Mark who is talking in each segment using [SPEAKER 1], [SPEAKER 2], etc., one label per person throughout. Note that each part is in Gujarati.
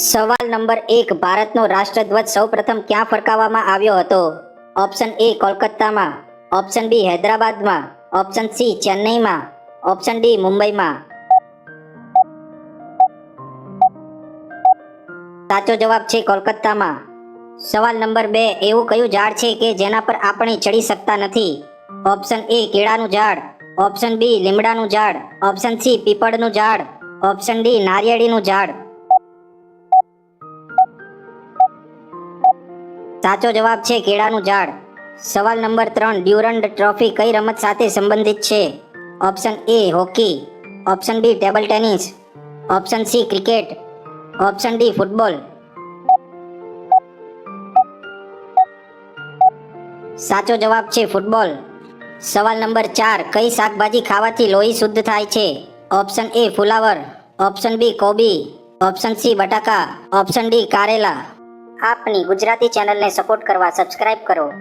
[SPEAKER 1] સવાલ નંબર એક, ભારતનો રાષ્ટ્રધ્વજ સૌપ્રથમ ક્યાં ફરકાવવામાં આવ્યો હતો? ઓપ્શન એ, કોલકાતામાં. ઓપ્શન બી, હૈદરાબાદમાં. ઓપ્શન સી, ચેન્નઈમાં. ઓપ્શન ડી, મુંબઈમાં. સાચો જવાબ છે કોલકાતામાં. સવાલ નંબર બે, એવું કયું ઝાડ છે કે જેના પર આપણે ચડી શકતા નથી? ઓપ્શન એ, કેળાનું ઝાડ. ઓપ્શન બી, લીમડાનું ઝાડ. ઓપ્શન સી, પીપળનું ઝાડ. ઓપ્શન ડી, નારિયેળીનું ઝાડ. સાચો જવાબ છે કેળાનું ઝાડ. સવાલ નંબર ત્રણ ડ્યુરન્ડ ટ્રોફી કઈ રમત સાથે સંબંધિત છે? Option A, hockey. Option B, table tennis. Option C, cricket. Option D, football. સાચો જવાબ છે ફૂટબોલ. સવાલ નંબર ચાર, કઈ શાકભાજી ખાવાથી લોહી શુદ્ધ થાય છે? ઓપ્શન એ, ફુલાવર. ઓપ્શન બી, કોબી. ઓપ્શન સી, બટાકા. ઓપ્શન ડી, કારેલા. આપની ગુજરાતી ચેનલને સપોર્ટ કરવા સબસ્ક્રાઇબ કરો.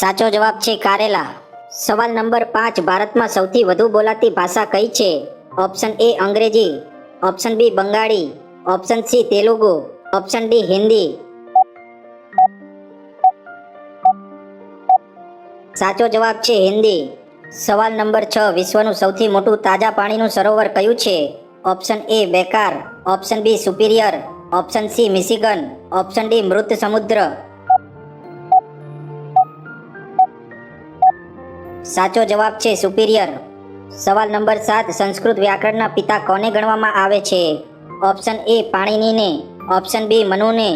[SPEAKER 1] સાચો જવાબ છે કારેલા. સવાલ નંબર પાંચ, ભારતમાં સૌથી વધુ બોલાતી ભાષા કઈ છે? ઓપ્શન એ અંગ્રેજી, option B Bengali, option C Telugu, option D Hindi. સાચો જવાબ છે હિન્દી. સવાલ નંબર છ, વિશ્વનું સૌથી મોટું તાજા પાણીનું સરોવર કયું છે? ઓપ્શન એ બેકાર, option B superior. Option C Michigan option D મૃત સમુદ્ર સાચો જવાબ છે સુપિરિયર સવાલ નંબર સાત, સંસ્કૃત વ્યાકરણના પિતા કોને ગણવામાં આવે છે? ઓપ્શન એ પાણીનીને ઓપ્શન બી મનુને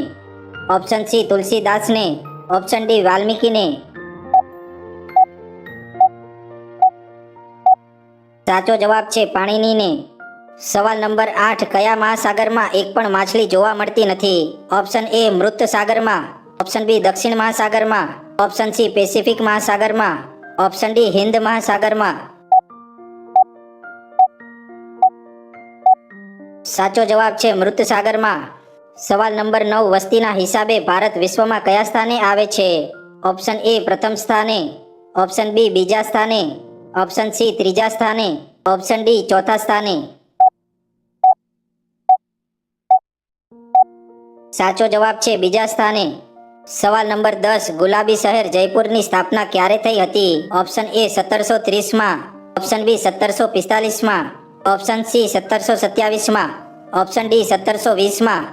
[SPEAKER 1] ઓપ્શન સી તુલસીદાસને ઓપ્શન ડી વાલ્મીકીને સાચો જવાબ છે પાણીનીને સવાલ નંબર આઠ, કયા મહાસાગરમાં એક પણ માછલી જોવા મળતી નથી? ઓપ્શન એ મૃત સાગરમાં ઓપ્શન બી દક્ષિણ મહાસાગરમાં, ઓપ્શન સી પેસિફિક મહાસાગરમાં, ઓપ્શન ડી હિન્દ મહાસાગરમાં. સાચો જવાબ છે મૃત સાગરમાં સવાલ નંબર નવ, વસ્તીના હિસાબે ભારત વિશ્વમાં કયા સ્થાને આવે છે? ઓપ્શન એ પ્રથમ સ્થાને, ઓપ્શન બી બીજા સ્થાને, ઓપ્શન સી ત્રીજા સ્થાને, ઓપ્શન ડી ચોથા સ્થાને. સાચો જવાબ છે બીજા સ્થાને. સવાલ નંબર દસ, ગુલાબી શહેર જયપુરની સ્થાપના ક્યારે થઈ હતી? ઓપ્શન એ સત્તરસો ત્રીસમાં. ઓપ્શન બી સત્તરસો પિસ્તાલીસમાં. ઓપ્શન સી સત્તરસો સત્યાવીસમાં. ઓપ્શન ડી સત્તરસો વીસમાં.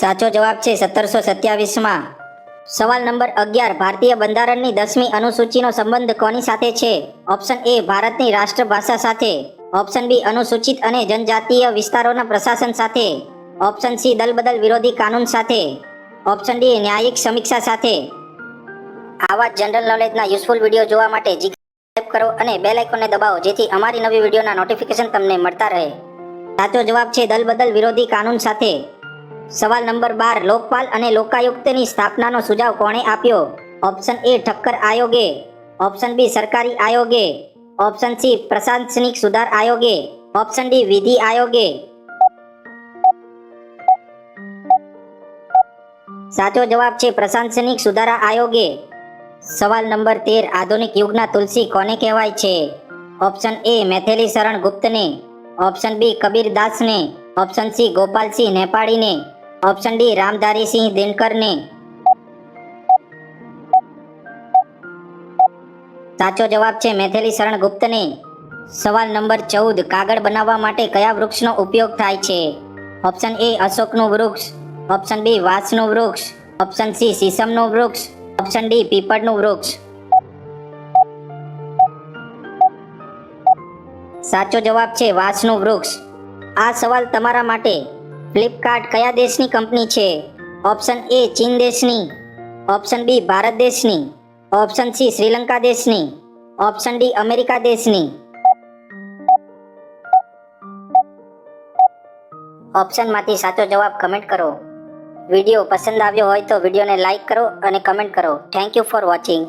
[SPEAKER 1] સાચો જવાબ છે સત્તરસો સત્યાવીસમાં. સવાલ નંબર અગિયાર, ભારતીય બંધારણની દસમી અનુસૂચિનો સંબંધ કોની સાથે છે? ઓપ્શન એ ભારતની રાષ્ટ્રભાષા સાથે. ઓપ્શન બી અનુસૂચિત અને જનજાતીય વિસ્તારોના પ્રશાસન સાથે. ઓપ્શન સી દલબદલ વિરોધી કાનૂન સાથે. ઓપ્શન ડી ન્યાયિક સમીક્ષા સાથે. આવા જનરલ નોલેજના યુઝફુલ વીડિયો જોવા માટે જી કરો અને બેલ આઇકોનને દબાવો, જેથી અમારી નવી વિડીયોના નોટિફિકેશન તમને મળતા રહે. સાચો જવાબ છે, દલબદલ વિરોધી કાનૂન સાથે. સવાલ નંબર બાર, લોકપાલ અને લોકાયુક્તની સ્થાપનાનો સુઝાવ કોણે આપ્યો? ઓપ્શન એ ઠક્કર આયોગે. ઓપ્શન બી સરકારી આયોગે. ઓપ્શન સી પ્રશાસનિક સુધાર આયોગે ઓપ્શન ડી વિધિ આયોગે સાચો જવાબ છે પ્રશાસનિક સુધારા આયોગે સવાલ નંબર તેર, આધુનિક યુગના તુલસી કોને કહેવાય છે? ઓપ્શન એ મેથેલી શરણ ગુપ્તને. ઓપ્શન બી કબીર દાસને. ઓપ્શન સી ગોપાલસિંહ નેપાળીને. ઓપ્શન ડી રામધારીસિંહ દિનકરને. સાચો જવાબ છે મેથેલી શરણ ગુપ્તને સવાલ નંબર ચૌદ, કાગળ બનાવવા માટે કયા વૃક્ષનો ઉપયોગ થાય છે? ઓપ્શન એ, અશોકનું વૃક્ષ. ઓપ્શન બી, વાંસનું વૃક્ષ. ઓપ્શન સી સીસમનું વૃક્ષ. ઓપ્શન ડી, પીપળનું વૃક્ષ. સાચો જવાબ છે વાંસનું વૃક્ષ. આ સવાલ તમારા માટે. ફ્લિપકાર્ટ કયા દેશની કંપની છે? ઓપ્શન એ, ચીન દેશની. ઓપ્શન બી, ભારત દેશની. ઓપ્શન સી શ્રીલંકા દેશની. ઓપ્શન ડી અમેરિકા દેશની. ઓપ્શનમાંથી સાચો જવાબ કમેન્ટ કરો. વીડિયો પસંદ આવ્યો હોય તો વિડીયોને લાઈક કરો અને કમેન્ટ કરો. Thank you for watching